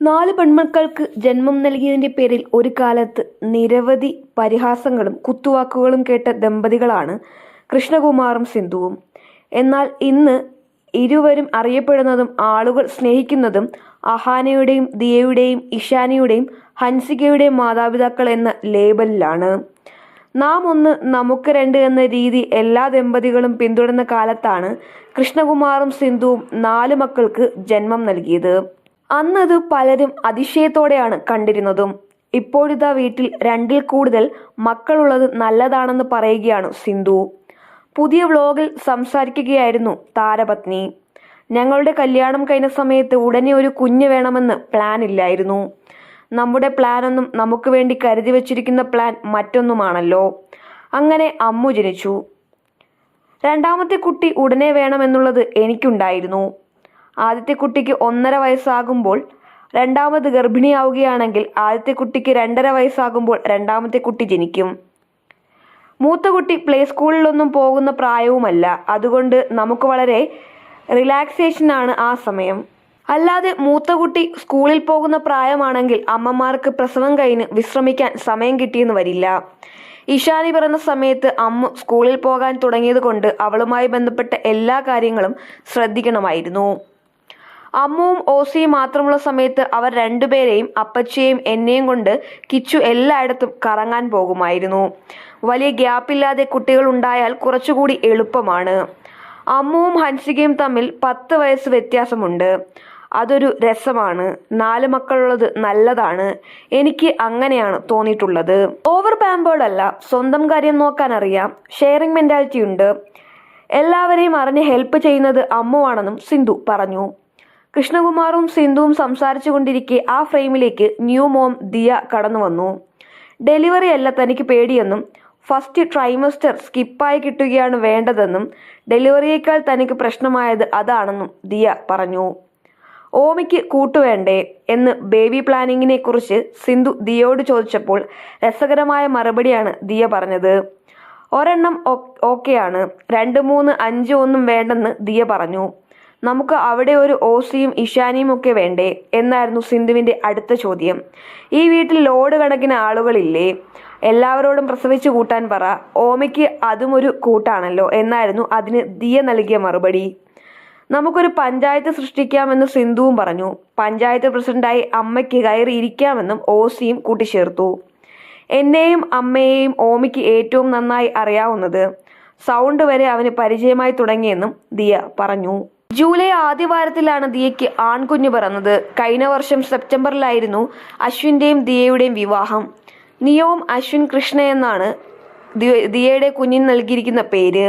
നാല് പെൺമക്കൾക്ക് ജന്മം നൽകിയതിന്റെ പേരിൽ ഒരു കാലത്ത് നിരവധി പരിഹാസങ്ങളും കുത്തുവാക്കുകളും കേട്ട ദമ്പതികളാണ് കൃഷ്ണകുമാറും സിന്ധുവും. എന്നാൽ ഇന്ന് ഇരുവരും അറിയപ്പെടുന്നതും ആളുകൾ സ്നേഹിക്കുന്നതും അഹാനയുടെയും ദിയയുടെയും ഇഷാനിയുടെയും ഹൻസികയുടെയും മാതാപിതാക്കൾ എന്ന ലേബലിലാണ്. നാം ഒന്ന് നമുക്ക് രണ്ട് എന്ന രീതി എല്ലാ ദമ്പതികളും പിന്തുടർന്ന കാലത്താണ് കൃഷ്ണകുമാറും സിന്ധുവും നാല് മക്കൾക്ക് ജന്മം നൽകിയത്. അന്നത് പലരും അതിശയത്തോടെയാണ് കണ്ടിരുന്നതും. ഇപ്പോഴിതാ വീട്ടിൽ രണ്ടിൽ കൂടുതൽ മക്കളുള്ളത് നല്ലതാണെന്ന് പറയുകയാണ് സിന്ധു. പുതിയ വ്ലോഗിൽ സംസാരിക്കുകയായിരുന്നു താരപത്നി. ഞങ്ങളുടെ കല്യാണം കഴിഞ്ഞ സമയത്ത് ഉടനെ ഒരു കുഞ്ഞ് വേണമെന്ന് പ്ലാൻ ഇല്ലായിരുന്നു. നമ്മുടെ പ്ലാനൊന്നും നമുക്ക് വേണ്ടി കരുതി വച്ചിരിക്കുന്ന പ്ലാൻ മറ്റൊന്നുമാണല്ലോ. അങ്ങനെ അമ്മു ജനിച്ചു. രണ്ടാമത്തെ കുട്ടി ഉടനെ വേണമെന്നുള്ളത് എനിക്കുണ്ടായിരുന്നു. ആദ്യത്തെ കുട്ടിക്ക് ഒന്നര വയസ്സാകുമ്പോൾ രണ്ടാമത് ഗർഭിണിയാവുകയാണെങ്കിൽ ആദ്യത്തെ കുട്ടിക്ക് രണ്ടര വയസ്സാകുമ്പോൾ രണ്ടാമത്തെ കുട്ടി ജനിക്കും. മൂത്ത കുട്ടി പ്ലേ സ്കൂളിലൊന്നും പോകുന്ന പ്രായവുമല്ല. അതുകൊണ്ട് നമുക്ക് വളരെ റിലാക്സേഷനാണ് ആ സമയം. അല്ലാതെ മൂത്ത കുട്ടി സ്കൂളിൽ പോകുന്ന പ്രായമാണെങ്കിൽ അമ്മമാർക്ക് പ്രസവം കഴിഞ്ഞ് വിശ്രമിക്കാൻ സമയം കിട്ടിയെന്ന് വരില്ല. ഇഷാനി പിറന്ന സമയത്ത് അമ്മ സ്കൂളിൽ പോകാൻ തുടങ്ങിയത് കൊണ്ട് അവളുമായി ബന്ധപ്പെട്ട എല്ലാ കാര്യങ്ങളും ശ്രദ്ധിക്കണമായിരുന്നു. അമ്മുവും ഓസിയും മാത്രമുള്ള സമയത്ത് അവർ രണ്ടുപേരെയും അപ്പച്ചിയെയും എന്നെയും കൊണ്ട് കിച്ചു എല്ലായിടത്തും കറങ്ങാൻ പോകുമായിരുന്നു. വലിയ ഗ്യാപ്പില്ലാതെ കുട്ടികൾ ഉണ്ടായാൽ കുറച്ചുകൂടി എളുപ്പമാണ്. അമ്മുവും ഹൻസികയും തമ്മിൽ പത്ത് വയസ്സ് വ്യത്യാസമുണ്ട്. അതൊരു രസമാണ്. നാല് മക്കളുള്ളത് നല്ലതാണ്. എനിക്ക് അങ്ങനെയാണ് തോന്നിയിട്ടുള്ളത്. ഓവർ പാമ്പേർഡ് അല്ല. സ്വന്തം കാര്യം നോക്കാൻ അറിയാം. ഷെയറിംഗ് മെന്റാലിറ്റി ഉണ്ട്. എല്ലാവരെയും അറിഞ്ഞ് ഹെൽപ്പ് ചെയ്യുന്നത് അമ്മുവാണെന്നും സിന്ധു പറഞ്ഞു. കൃഷ്ണകുമാറും സിന്ധുവും സംസാരിച്ചു കൊണ്ടിരിക്കെ ആ ഫ്രെയിമിലേക്ക് ന്യൂ മോം ദിയ കടന്നു വന്നു ഡെലിവറി അല്ല തനിക്ക് പേടിയെന്നും ഫസ്റ്റ് ട്രൈമസ്റ്റർ സ്കിപ്പായി കിട്ടുകയാണ് വേണ്ടതെന്നും ഡെലിവറിയേക്കാൾ തനിക്ക് പ്രശ്നമായത് അതാണെന്നും ദിയ പറഞ്ഞു. ഓമിക്ക് കൂട്ടുവേണ്ടേ എന്ന് ബേബി പ്ലാനിങ്ങിനെ കുറിച്ച് സിന്ധു ദിയോട് ചോദിച്ചപ്പോൾ രസകരമായ മറുപടിയാണ് ദിയ പറഞ്ഞത്. ഒരെണ്ണം ഓക്കെയാണ് രണ്ട് മൂന്ന് അഞ്ച് ഒന്നും വേണ്ടെന്ന് ദിയ പറഞ്ഞു. നമുക്ക് അവിടെ ഒരു ഓസിയും ഇഷാനിയും ഒക്കെ വേണ്ടേ? എന്നായിരുന്നു സിന്ധുവിന്റെ അടുത്ത ചോദ്യം. ഈ വീട്ടിൽ ലോഡ് കണക്കിന് ആളുകളില്ലേ? എല്ലാവരോടും പ്രസവിച്ചു കൂട്ടാൻ പറ. ഓമയ്ക്ക് അതും ഒരു കൂട്ടാണല്ലോ എന്നായിരുന്നു അതിന് ദിയ നൽകിയ മറുപടി. നമുക്കൊരു പഞ്ചായത്ത് സൃഷ്ടിക്കാമെന്ന് സിന്ധുവും പറഞ്ഞു. പഞ്ചായത്ത് പ്രസിഡന്റായി അമ്മയ്ക്ക് കയറി ഇരിക്കാമെന്നും ഓസിയും കൂട്ടിച്ചേർത്തു. എന്നെയും അമ്മയെയും ഓമിക്ക് ഏറ്റവും നന്നായി അറിയാവുന്നത്. സൗണ്ട് വരെ അവന് പരിചയമായി തുടങ്ങിയെന്നും ദിയ പറഞ്ഞു. ജൂലൈ ആദ്യവാരത്തിലാണ് ദിയയ്ക്ക് ആൺകുഞ്ഞു പിറന്നത്. കഴിഞ്ഞ വർഷം സെപ്റ്റംബറിലായിരുന്നു അശ്വിന്റെയും ദിയയുടെയും വിവാഹം. നിയോം അശ്വിൻ കൃഷ്ണ എന്നാണ് ദിയയുടെ കുഞ്ഞിന് നൽകിയിരിക്കുന്ന പേര്.